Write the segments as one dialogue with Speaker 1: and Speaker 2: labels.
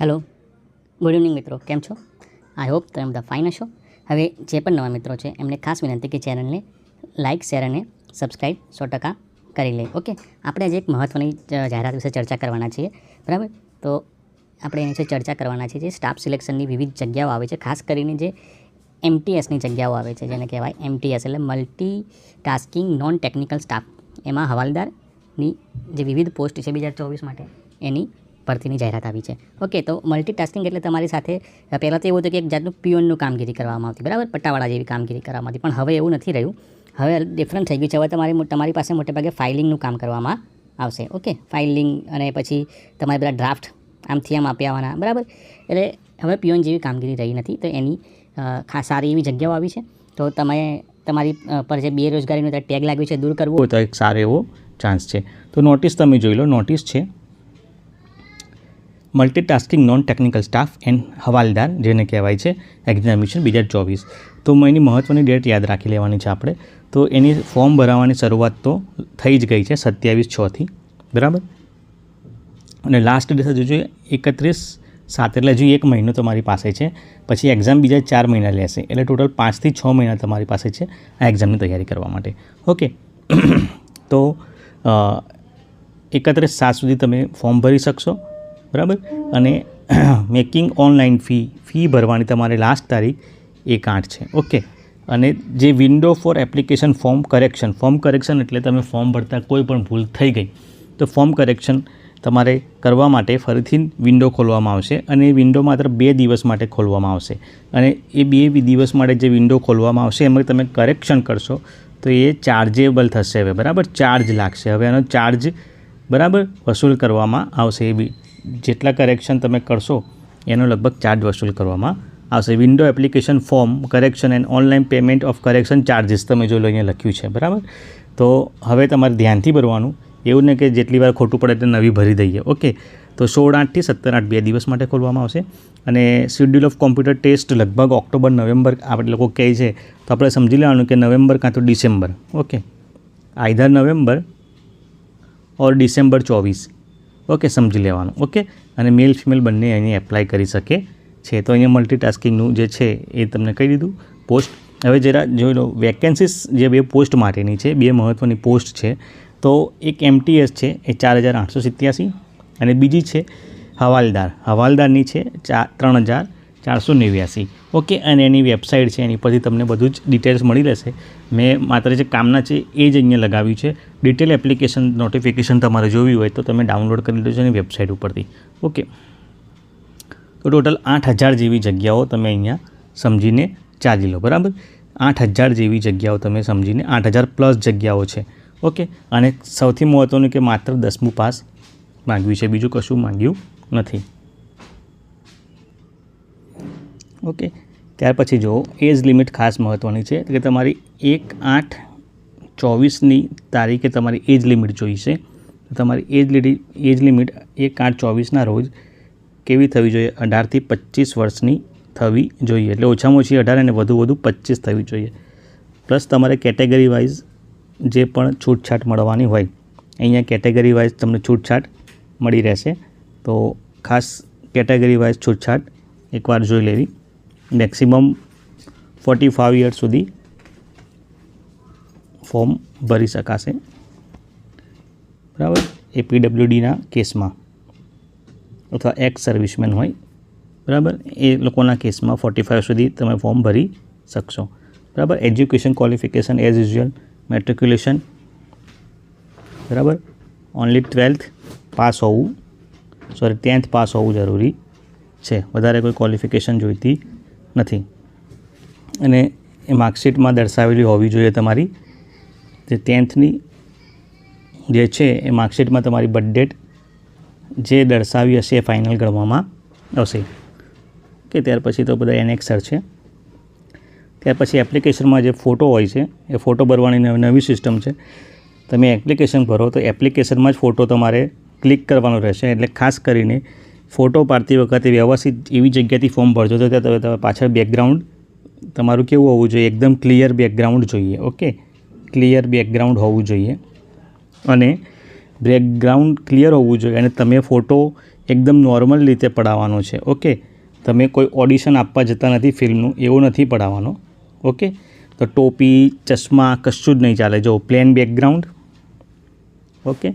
Speaker 1: Hello good evening મિત્રો. કેમ છો? આઈ હોપ તમે બધા ફાઇન હશો. હવે જે પણ નવા મિત્રો છે, એમને ખાસ વિનંતી કે ચેનલને લાઇક શેર અને સબસ્ક્રાઈબ સો ટકા કરી લે ઓકે આપણે આજે એક મહત્ત્વની જાહેરાત વિશે ચર્ચા કરવાના છીએ, બરાબર? તો આપણે એની વિશે ચર્ચા કરવાના છીએ જે સ્ટાફ સિલેક્શનની વિવિધ જગ્યાઓ આવે છે, ખાસ કરીને જે એમટીએસની જગ્યાઓ આવે છે, જેને કહેવાય એમટીએસ એટલે multi tasking non technical staff એમાં હવાલદારની જે વિવિધ પોસ્ટ છે, બે હજાર ચોવીસ માટે, એની ભરતીની જાહેરાત આવી છે. ઓકે તો મલ્ટીટાસ્કિંગ એટલે તમારી સાથે, પહેલાં તો એવું હતું કે એક જાતનું પીઓનનું કામગીરી કરવામાં આવતી, બરાબર? પટ્ટાવાળા જેવી કામગીરી કરવામાં આવતી, પણ હવે એવું નથી રહ્યું. હવે ડિફરન્ટ થઈ ગયું છે. હવે તમારી તમારી પાસે મોટેભાગે ફાઇલિંગનું કામ કરવામાં આવશે. ઓકે ફાઇલિંગ અને પછી તમારે બધા ડ્રાફ્ટ આમથી આમ આપી આવવાના, બરાબર? એટલે હવે પીઓન જેવી કામગીરી રહી નથી, તો એની ખાસ સારી એવી જગ્યાઓ આવી છે. તો તમે, તમારી પર જે બેરોજગારીનું ટેગ લાગ્યું છે, દૂર કરવું
Speaker 2: તો એક સારો એવો ચાન્સ છે. તો નોટિસ તમે જોઈ લો નોટિસ છે. Multitasking non technical staff and હવાલદાર, જેને કહેવાય છે એક્ઝામિનેશન બે હજાર ચોવીસ. તો એની મહત્ત્વની ડેટ યાદ રાખી લેવાની છે આપણે. તો એની ફોર્મ ભરાવાની શરૂઆત તો થઈ જ ગઈ છે સત્યાવીસ છથી બરાબર? અને લાસ્ટ ડેટ હજુ જોઈએ એકત્રીસ સાત, એટલે હજુ એક મહિનો તમારી પાસે છે. પછી એક્ઝામ બીજા ચાર મહિના લેશે, એટલે ટોટલ પાંચથી છ મહિના તમારી પાસે છે આ એક્ઝામની તૈયારી કરવા માટે. ઓકે તો એકત્રીસ સાત સુધી તમે ફોર્મ ભરી શકશો. બરાબર? અને મેકિંગ ઓનલાઈન ફી ફી ભરવાની તમારે લાસ્ટ તારીખ એક આઠ છે. ઓકે? અને જે window for application form correction form correction એટલે તમે ફોર્મ ભરતા કોઈ પણ ભૂલ થઈ ગઈ, તો ફોર્મ કરેક્શન તમારે કરવા માટે ફરીથી વિન્ડો ખોલવામાં આવશે અને વિન્ડો માત્ર બે દિવસ માટે ખોલવામાં આવશે. અને એ બે દિવસ માટે જે વિન્ડો ખોલવામાં આવશે, એમાં તમે કરેક્શન કરશો, તો એ ચાર્જેબલ થશે હવે, બરાબર? ચાર્જ લાગશે. હવે એનો ચાર્જ બરાબર વસૂલ કરવામાં આવશે એ બી જેટલા કરેક્શન તમે કરશો, એનો લગભગ ચાર્જ વસૂલ કરવામાં આવશે. Window application form correction and online payment of correction charges તમે જો લો અહીંયા લખ્યું છે, બરાબર? તો હવે તમારે ધ્યાનથી ભરવાનું. એવું નહીં કે જેટલી વાર ખોટું પડે એટલે નવી ભરી દઈએ, ઓકે? તો સોળ આઠથી સત્તર આઠ બે દિવસ માટે ખોલવામાં આવશે. અને શેડ્યુલ ઓફ કોમ્પ્યુટર ટેસ્ટ લગભગ ઓક્ટોબર, નવેમ્બર, આપણે લોકો કહે છે, તો આપણે સમજી લેવાનું કે નવેમ્બર કાં તો December, okay? Either November or December ચોવીસ. ઓકે, સમજી લેવાનું, ઓકે? અને મેલ ફિમેલ બંને અહીં એપ્લાય કરી શકે છે. તો અહીંયા મલ્ટીટાસ્કિંગનું જે છે એ તમને કહી દીધું. પોસ્ટ હવે જરા જોઈ લો વેકેન્સીસ જે બે પોસ્ટ માટેની છે, બે મહત્ત્વની પોસ્ટ છે, તો એક એમટીએસ છે એ ચાર હજાર આઠસો સિત્યાસી અને બીજી છે હવાલદાર. હવાલદારની છે ચાર ત્રણ હજાર ચારસો નેવ્યાસી. ઓકે, અને એની વેબસાઇટ છે, એની પરથી તમને બધું જ ડિટેલ્સ મળી રહેશે. મેં માત્ર જે કામના છે, એ જ અહીંયા લગાવ્યું છે. ડિટેલ એપ્લિકેશન નોટિફિકેશન તમારે જોવી હોય તો તમે ડાઉનલોડ કરી લેજો એની વેબસાઇટ ઉપરથી. ઓકે. તો ટોટલ આઠ હજાર જેવી જગ્યાઓ તમે અહીંયા સમજીને ચાલી લો, બરાબર? આઠ હજાર જેવી જગ્યાઓ તમે સમજીને આઠ હજાર પ્લસ જગ્યાઓ છે. ઓકે, અને સૌથી મહત્ત્વનું કે માત્ર દસમું પાસ માંગ્યું છે. બીજું કશું માંગ્યું નથી. ઓકે ત્યાર પછી જો એજ લિમિટ ખાસ મહત્ત્વની છે કે તમારી એક આઠ ચોવીસની તારીખે તમારી એજ લિમિટ જોઈશે તમારી એજ લીડી એજ લિમિટ એક આઠ ચોવીસના રોજ કેવી થવી જોઈએ? અઢારથી પચીસ વર્ષની થવી જોઈએ. એટલે ઓછામાં ઓછી અઢાર અને વધુ વધુ પચીસ થવી જોઈએ. પ્લસ તમારે કેટેગરી વાઇઝ જે પણ છૂટછાટ મળવાની હોય, અહીંયા કેટેગરી વાઇઝ તમને છૂટછાટ મળી રહેશે. તો ખાસ કેટેગરી વાઇઝ છૂટછાટ એકવાર જોઈ લેવી. મેક્સિમમ ફોર્ટી ફાઇવ યર્સ સુધી ફોર્મ ભરી શકાશે. બરાબર? એ પીડબ્લ્યુડીના કેસમાં. અથવા એક્સ સર્વિસમેન હોય. બરાબર? એ લોકોના કેસમાં ફોર્ટી ફાઇવ સુધી તમે ફોર્મ ભરી શકશો. બરાબર? Education qualification as usual matriculation બરાબર? ઓનલી ટ્વેલ્થ પાસ હોવું. સોરી ટેન્થ પાસ હોવું જરૂરી છે. વધારે કોઈ ક્વોલિફિકેશન જોઈતી નથી. અને એ માર્કશીટમાં દર્શાવેલી હોવી જોઈએ તમારી. જે ટેન્થની જે છે એ માર્કશીટમાં તમારી બર્થ ડેટ જે દર્શાવી હશે એ ફાઇનલ ગણવામાં આવશે. કે ત્યાર પછી તો બધા એનેક્સર છે. ત્યાર પછી એપ્લિકેશનમાં જે ફોટો હોય છે, એ ફોટો ભરવાની નવી સિસ્ટમ છે. તમે એપ્લિકેશન ભરો તો એપ્લિકેશનમાં જ ફોટો તમારે ક્લિક કરવાનો રહેશે. એટલે ખાસ કરીને ફોટો પાડતી વખતે વ્યવસ્થિત એવી જગ્યાથી ફોર્મ ભરજો તો ત્યાં તમે પાછળ બેકગ્રાઉન્ડ તમારું કેવું હોવું જોઈએ? એકદમ ક્લિયર બેકગ્રાઉન્ડ જોઈએ ઓકે ક્લિયર બેકગ્રાઉન્ડ હોવું જોઈએ. અને બેકગ્રાઉન્ડ ક્લિયર હોવું જોઈએ અને તમે ફોટો એકદમ નોર્મલ રીતે પડાવવાનો છે ઓકે તમે કોઈ ઓડિશન આપવા જતા નથી ફિલ્મનું, એવું નથી પડાવવાનો ઓકે તો ટોપી, ચશ્મા કશું જ નહીં ચાલે. જો પ્લેન બેકગ્રાઉન્ડ ઓકે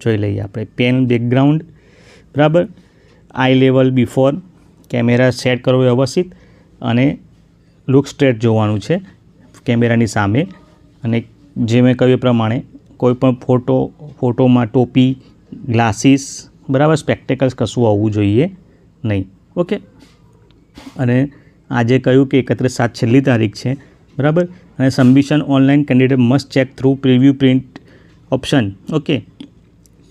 Speaker 2: જોઈ લઈએ આપણે. પ્લેન બેકગ્રાઉન્ડ બરાબર? Eye level before camera set કરવો વ્યવસ્થિત અને લુક સ્ટ્રેટ જોવાનું છે કેમેરાની સામે. અને જે મેં કહ્યું એ પ્રમાણે કોઈ પણ ફોટો ફોટોમાં ટોપી ગ્લાસીસ બરાબર સ્પેક્ટેકલ્સ કશું આવવું જોઈએ નહીં. ઓકે અને આજે કહ્યું કે એકત્રીસ સાત છેલ્લી તારીખ છે, બરાબર? અને submission online candidate must check through preview print option okay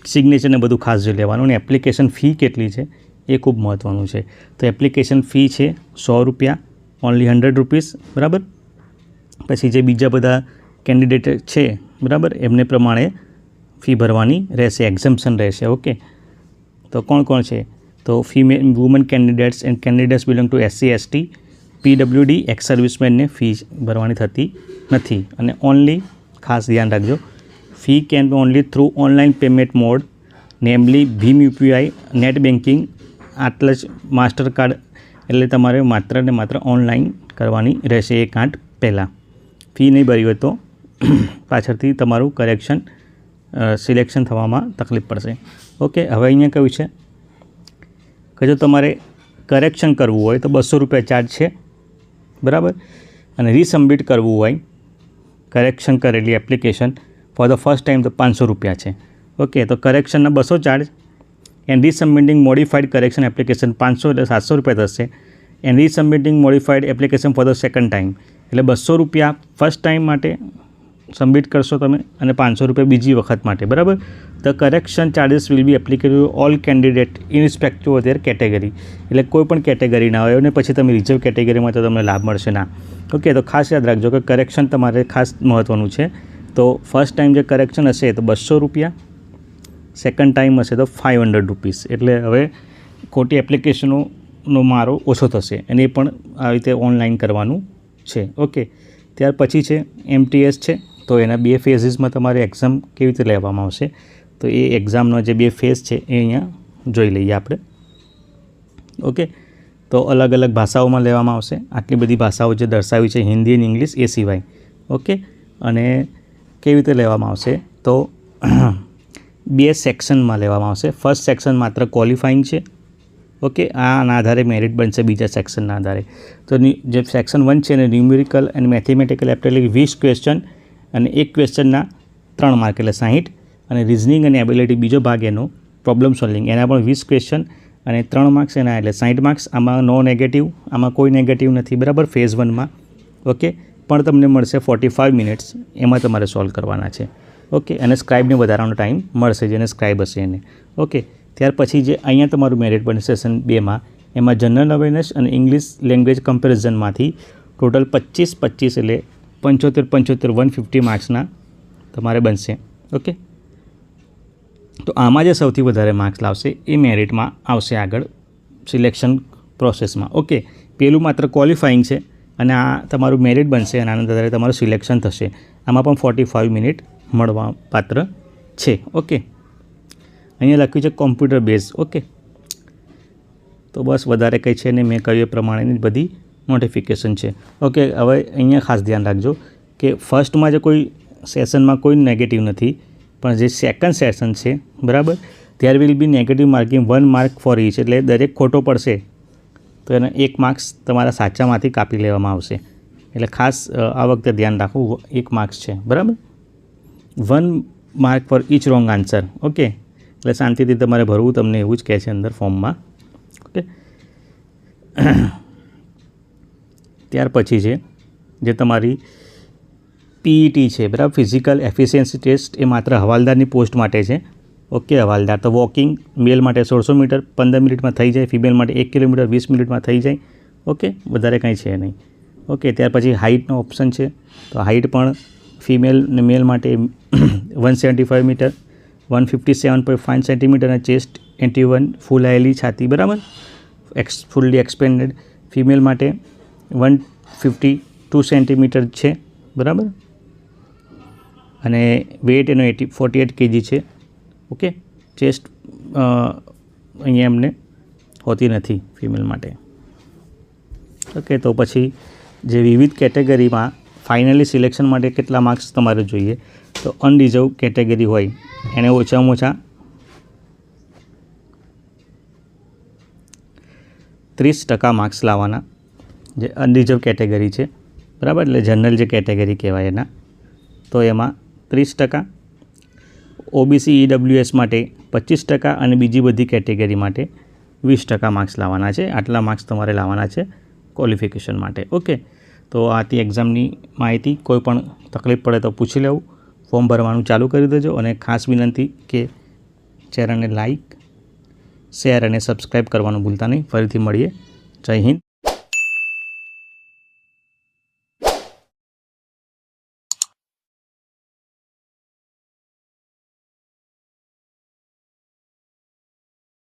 Speaker 2: સિગ્નેચરને બધું ખાસ જોઈ લેવાનું. અને એપ્લિકેશન ફી કેટલી છે? એ ખૂબ મહત્ત્વનું છે. તો એપ્લિકેશન ફી છે સો રૂપિયા ઓનલી હંડ્રેડ રૂપીસ બરાબર? પછી જે બીજા બધા કેન્ડિડેટ છે, બરાબર? એમને પ્રમાણે ફી ભરવાની રહેશે એક્ઝમ્પશન રહેશે ઓકે તો કોણ કોણ છે? તો female woman candidates and candidates belong to SC ST PWD ex સર્વિસમેનને fee ભરવાની થતી નથી. અને ઓનલી ખાસ ધ્યાન રાખજો fee can only through online payment mode namely Bhim UPI net banking આટલા જ માસ્ટર કાર્ડ એટલે તમારે માત્ર ને માત્ર ઓનલાઈન કરવાની રહેશે એક કાર્ડ પહેલાં. ફી નહીં ભરી હોય તો પાછળથી તમારું કરેક્શન સિલેક્શન થવામાં તકલીફ પડશે. ઓકે, હવે અહીંયા કયું છે? કે જો તમારે કરેક્શન કરવું હોય તો બસો રૂપિયા ચાર્જ છે. બરાબર? અને રીસબમિટ કરવું હોય, કરેક્શન કરેલી application, for the first time તો પાંચસો રૂપિયા છે. ઓકે, તો કરેક્શનના બસો charge and resubmitting modified correction application પાંચસો એટલે સાતસો રૂપિયા થશે. And resubmitting modified application for the second time એટલે બસો રૂપિયા ફર્સ્ટ ટાઈમ માટે સબમિટ કરશો તમે અને પાંચસો રૂપિયા બીજી વખત માટે. બરાબર? The correction charges will be applicable all candidate irrespective of their category એટલે કોઈ પણ કેટેગરી ના હોય અને પછી તમે રિઝર્વ કેટેગરીમાં તો તમને લાભ મળશે ના. ઓકે તો ખાસ યાદ રાખજો કે કરેક્શન તમારે ખાસ મહત્ત્વનું છે. તો ફર્સ્ટ ટાઈમ જે કરેક્શન હશે તો બસો રૂપિયા. સેકન્ડ ટાઈમ હશે તો ફાઇવ હંડ્રેડ રૂપીસ એટલે હવે ખોટી એપ્લિકેશનોનો મારો ઓછો થશે. અને એ પણ આવી રીતે ઓનલાઈન કરવાનું છે. ઓકે ત્યાર પછી છે એમટીએસ છે. તો એના બે ફેઝિસમાં તમારે એક્ઝામ કેવી રીતે લેવામાં આવશે? તો એ એક્ઝામનો જે બે ફેઝ છે એ અહીંયા જોઈ લઈએ આપણે. ઓકે તો અલગ અલગ ભાષાઓમાં લેવામાં આવશે. આટલી બધી ભાષાઓ જે દર્શાવી છે હિન્દી અને ઇંગ્લિશ એ સિવાય. ઓકે અને કેવી રીતે લેવામાં આવશે? તો બે સેક્શનમાં લેવામાં આવશે. ફર્સ્ટ સેક્શન માત્ર ક્વોલિફાઇંગ છે. ઓકે આના આધારે મેરિટ બનશે બીજા સેક્શનના આધારે. તો જે સેક્શન વન છે એને ન્યુમેરિકલ અને મેથેમેટિકલ એટલે વીસ ક્વેશ્ચન અને એક ક્વેશ્ચનના ત્રણ માર્ક એટલે સાહીઠ. અને રિઝનિંગ અને એબિલિટી બીજો ભાગ એનો પ્રોબ્લેમ સોલ્વિંગ એના પણ વીસ ક્વેશ્ચન અને ત્રણ માર્ક્સ એના એટલે સાઠ માર્ક્સ આમાં નો નેગેટિવ આમાં કોઈ નેગેટિવ નથી. બરાબર? ફેઝ વનમાં ઓકે પણ તમને મળશે ફોર્ટી ફાઇવ મિનિટ્સ એમાં તમારે સોલ્વ કરવાના છે. ઓકે, અને સ્ક્રાઇબને વધારાનો ટાઈમ મળશે જેને સ્ક્રાઇબ હશે એને. ઓકે, ત્યાર પછી જે અહીંયા તમારું મેરિટ બનશે સેશન બેમાં એમાં જનરલ અવેરનેસ અને ઇંગ્લિશ લેંગ્વેજ કમ્પેરિઝનમાંથી ટોટલ પચીસ પચીસ એટલે પંચોતેર પંચોતેર વન ફિફ્ટી માર્ક્સના તમારે બનશે. ઓકે? તો આમાં જે સૌથી વધારે માર્ક્સ લાવશે એ મેરિટમાં આવશે આગળ સિલેક્શન પ્રોસેસમાં ઓકે, પેલું માત્ર ક્વોલિફાઈંગ છે અને આ તમારું મેરિટ બનશે અને આના આધારે તમારું સિલેક્શન થશે. આમાં પણ ફોર્ટી ફાઇવ મિનિટ મળવા પાત્ર છે. ઓકે. અહીંયા લખ્યું છે કોમ્પ્યુટર બેઝ ઓકે. તો બસ વધારે કંઈ છે ને મેં કહ્યું એ પ્રમાણેની બધી નોટિફિકેશન છે. ઓકે, હવે અહીંયા ખાસ ધ્યાન રાખજો કે ફર્સ્ટમાં જે કોઈ સેશનમાં કોઈ નેગેટિવ નથી, પણ જે સેકન્ડ સેશન છે, બરાબર? ત્યાર will be negative marking one mark for each એટલે દરેક ખોટો પડશે. તો એના એક માર્ક્સ તમારા સાચામાંથી કાપી લેવામાં આવશે. એટલે ખાસ આ વખતે ધ્યાન રાખવું એક માર્ક્સ છે. બરાબર? One mark for each wrong answer, okay? એટલે શાંતિથી તમારે ભરવું, તમને એવું જ કહે છે અંદર ફોર્મમાં, ઓકે? ત્યાર પછી છે, જે તમારી પીઈટી છે, બરાબર? ફિઝિકલ એફિશિયન્સી ટેસ્ટ એ માત્ર હવાલદારની પોસ્ટ માટે છે, ઓકે? હવાલદાર તો વોકિંગ, મેલ માટે સોળસો મીટર, પંદર મિનિટમાં થઈ જાય, ફિમેલ માટે એક કિલોમીટર, વીસ મિનિટમાં થઈ જાય, ઓકે? વધારે કંઈ છે નહીં, ઓકે? ત્યાર પછી હાઇટનો ઓપ્શન છે, તો હાઇટ પણ ફિમેલ ને મેલ માટે one seventy five meter one fifty seven point five centimeter અને ચેસ્ટ એન્ટી વન ફૂલાયેલી છાતી, બરાબર? એક્સ ફૂલ્લી એક્સપેન્ડેડ ફિમેલ માટે વન ફિફ્ટી ટુ સેન્ટીમીટર છે, બરાબર? અને વેઇટ એનો એટી ફોર્ટી એટ કેજી છે, ઓકે? ચેસ્ટ અહીંયા એમને હોતી નથી ફિમેલ માટે. ઓકે, તો પછી જે વિવિધ કેટેગરીમાં ફાઇનલી સિલેક્શન માટે કેટલા માર્ક્સ તમારે જોઈએ? તો અનડિઝર્વ કેટેગરી હોય, એને ઓછામાં ઓછા ત્રીસ ટકા માર્ક્સ લાવવાના, જે અનરિઝર્વ કેટેગરી છે. બરાબર? એટલે જનરલ જે કેટેગરી કહેવાય એના. તો એમાં ત્રીસ ટકા. ઓબીસી, ઈડબ્લ્યુએસ માટે પચીસ ટકા અને બીજી બધી કેટેગરી માટે વીસ ટકા માર્ક્સ લાવવાના છે. આટલા માર્ક્સ તમારે લાવવાના છે ક્વોલિફિકેશન માટે. ઓકે? તો આથી એક્ઝામની માહિતી કોઈ પણ તકલીફ પડે તો પૂછી લેવું. ફોર્મ ભરવાનું ચાલુ કરી દેજો અને ખાસ વિનંતી કે ચેનલને લાઈક શેર અને સબસ્ક્રાઈબ કરવાનું ભૂલતા નહીં. ફરીથી મળીએ. જય હિન્દ.